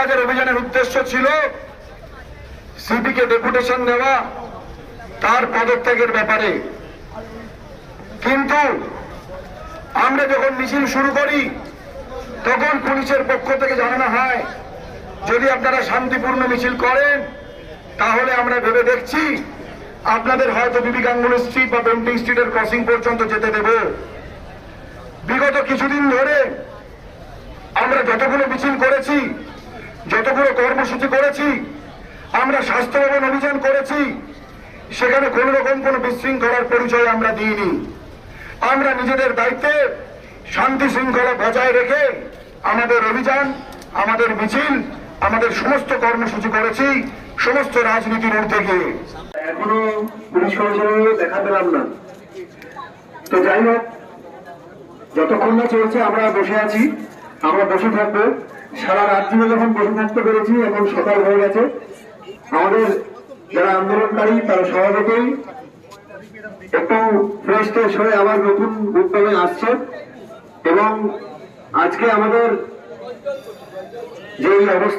আনন্দবাজার অভিযানের উদ্দেশ্য ছিল সিপিকে ডেপুটেশন দেওয়া তার পদত্যাগের ব্যাপারে। কিন্তু আমরা যখন মিছিল শুরু করি, তখন পুলিশের পক্ষ থেকে জানানো হয়, যদি আপনারা শান্তিপূর্ণ মিছিল করেন, তাহলে আমরা ভেবে দেখছি আপনাদের হয়তো বিবি গাঙ্গুলি স্ট্রিট বা বেন্টিং স্ট্রিটের ক্রসিং পর্যন্ত যেতে দেব। বিগত কিছুদিন ধরে আমরা যতগুলো মিছিল করেছি যতগুলো কর্মসূচি করেছি, আমরা স্বাস্থ্য ভবন অভিযান করেছি, সেখানে কোন রকম কোনো বিশৃঙ্খলার পরিচয় আমরা দিইনি। আমরা নিজেদের দায়িত্বে শান্তি শৃঙ্খলা বজায় রেখে আমাদের অভিযান, আমাদের মিছিল, আমাদের সমস্ত কর্মসূচি করেছি, সমস্ত রাজনীতির ঊর্ধ্বে গিয়ে। এখনও পুলিশ দেখা পেলাম না। তো যাই হোক, যতক্ষণ না চলছে আমরা বসে আছি, আমরা বসে থাকব। সারা রাত্রিও যখন বসে থাকতে পেরেছি এখন সকাল হয়ে গেছে। আমাদের যারা আন্দোলনকারী, তারা সহজেই একটু ফ্রেশ ট্রেশ হয়ে আবার নতুন উদ্যমে আসছে। এবং আজকে আমাদের যে অবস্থা